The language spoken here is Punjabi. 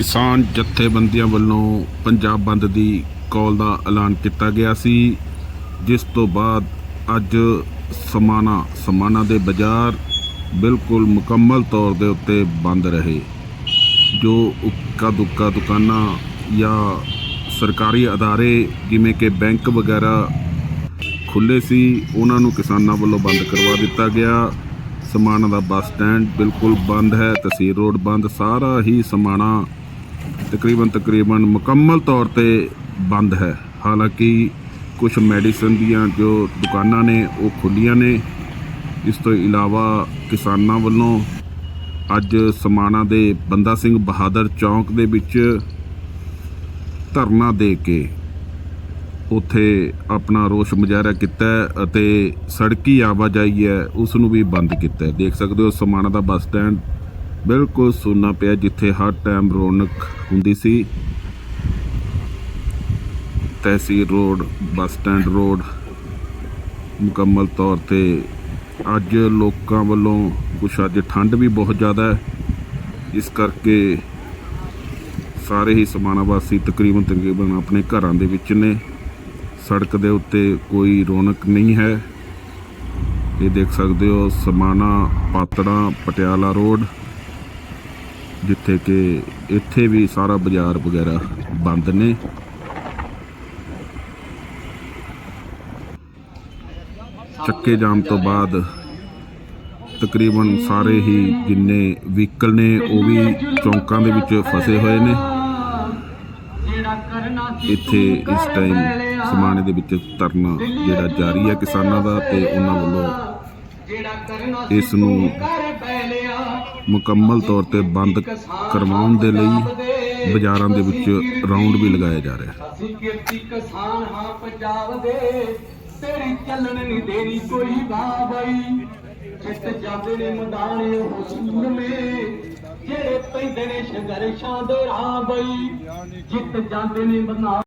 ਕਿਸਾਨ ਜਥੇਬੰਦੀਆਂ ਵੱਲੋਂ ਪੰਜਾਬ ਬੰਦ ਦੀ ਕਾਲ ਦਾ ਐਲਾਨ ਕੀਤਾ ਗਿਆ ਸੀ, ਜਿਸ ਤੋਂ ਬਾਅਦ ਅੱਜ ਸਮਾਣਾ ਸਮਾਣਾ ਦੇ ਬਾਜ਼ਾਰ ਬਿਲਕੁਲ ਮੁਕੰਮਲ ਤੌਰ ਦੇ ਉੱਤੇ ਬੰਦ ਰਹੇ, ਜੋ ਉੱਕਾ ਦੁੱਕਾ ਦੁਕਾਨਾਂ ਜਾਂ ਸਰਕਾਰੀ ਅਦਾਰੇ ਜਿਵੇਂ ਕਿ ਬੈਂਕ ਵਗੈਰਾ ਖੁੱਲੇ ਸੀ, ਉਹਨਾਂ ਨੂੰ ਕਿਸਾਨਾਂ ਵੱਲੋਂ ਬੰਦ ਕਰਵਾ ਦਿੱਤਾ ਗਿਆ। ਸਮਾਣਾ ਦਾ ਬੱਸ ਸਟੈਂਡ ਬਿਲਕੁਲ ਬੰਦ ਹੈ, ਤਹਿਸੀਲ ਰੋਡ ਬੰਦ, ਸਾਰਾ ਹੀ ਸਮਾਣਾ ਤਕਰੀਬਨ ਤਕਰੀਬਨ ਮੁਕੰਮਲ ਤੌਰ ਤੇ ਬੰਦ ਹੈ। ਹਾਲਾਂਕਿ ਕੁਝ ਮੈਡੀਸਨ ਦੀਆਂ ਜੋ ਦੁਕਾਨਾਂ ਨੇ, ਉਹ ਖੁੱਲੀਆਂ ਨੇ। ਇਸ ਤੋਂ ਇਲਾਵਾ ਕਿਸਾਨਾਂ ਵੱਲੋਂ ਅੱਜ ਸਮਾਣਾ ਦੇ ਬੰਦਾ ਸਿੰਘ ਬਹਾਦਰ ਚੌਂਕ ਦੇ ਵਿੱਚ ਧਰਨਾ ਦੇ ਕੇ ਉੱਥੇ ਆਪਣਾ ਰੋਸ਼ ਮੁਜ਼ਾਹਰਾ ਕੀਤਾ ਅਤੇ ਸੜਕੀ ਆਵਾਜਾਈ ਹੈ ਉਸ ਨੂੰ ਵੀ ਬੰਦ ਕੀਤਾ ਦੇਖ ਸਕਦੇ ਹੋ ਸਮਾਣਾ ਦਾ ਬੱਸ ਸਟੈਂਡ ਬਿਲਕੁਲ ਸੋਨਾ ਪਿਆ ਜਿੱਥੇ ਹਰ ਟਾਈਮ ਰੌਣਕ ਹੁੰਦੀ ਸੀ। ਤਹਿਸੀਲ ਰੋਡ, ਬੱਸ ਸਟੈਂਡ ਰੋਡ, ਮੁਕੰਮਲ ਤੌਰ ਤੇ ਅੱਜ ਲੋਕਾਂ ਵੱਲੋਂ ਕੁਛ ਅੱਜ ਠੰਡ ਵੀ ਬਹੁਤ ਜ਼ਿਆਦਾ ਹੈ। ਇਸ ਕਰਕੇ ਸਾਰੇ ਹੀ ਸਮਾਣਾ ਵਾਸੀ ਤਕਰੀਬਨ ਤਕਰੀਬਨ ਆਪਣੇ ਘਰਾਂ ਦੇ ਵਿੱਚ ਨੇ। ਸੜਕ ਦੇ ਉੱਤੇ ਕੋਈ ਰੌਣਕ ਨਹੀਂ ਹੈ। ਇਹ ਦੇਖ ਸਕਦੇ ਹੋ ਸਮਾਣਾ ਪਾਤੜਾ, ਪਟਿਆਲਾ ਰੋਡ। ਜਿੱਥੇ ਕਿ ਇੱਥੇ ਵੀ ਸਾਰਾ ਬਾਜ਼ਾਰ ਵਗੈਰਾ ਬੰਦ ਨੇ। ਚੱਕੇ ਜਾਮ ਤੋਂ ਬਾਅਦ ਤਕਰੀਬਨ ਸਾਰੇ ਹੀ ਜਿੰਨੇ ਵਹੀਕਲ ਨੇ, ਉਹ ਵੀ ਚੌਂਕਾਂ ਦੇ ਵਿੱਚ ਫਸੇ ਹੋਏ ਨੇ। ਇੱਥੇ ਇਸ ਟਾਈਮ ਸਮਾਨੇ ਦੇ ਵਿੱਚ ਧਰਨਾ ਜਿਹੜਾ ਜਾਰੀ ਹੈ ਕਿਸਾਨਾਂ ਦਾ ਤੇ ਉਹਨਾਂ ਵੱਲੋਂ ਇਸ ਨੂੰ ਮੁਕੰਮਲ ਤੌਰ ਤੇ ਬੰਦ ਕਰਵਾਉਣ ਦੇ ਲਈ ਬਾਜ਼ਾਰਾਂ ਦੇ ਵਿੱਚ ਰਾਉਂਡ ਵੀ ਲਗਾਇਆ ਜਾ ਰਿਹਾ ਹੈ। ਅਸੀਂ ਕਿਰਤੀ ਕਿਸਾਨ ਹਾਂ, ਪੰਜਾਬ ਦੇ। ਤੇਰੀ ਚੱਲਣ ਨਹੀਂ ਦੇਣੀ ਕੋਈ ਬਾਬਈ। ਜਿੱਤ ਜਾਂਦੇ ਨੇ ਮੈਦਾਨ ਉਹ ਸੂਰਮੇ ਜਿਹੜੇ ਪੈਂਦੇ ਨੇ ਸੰਘਰਸ਼ਾਂ ਦੇ ਰਾਹ ਬਈ। ਜਿੱਤ ਜਾਂਦੇ ਨੇ ਮੈਦਾਨ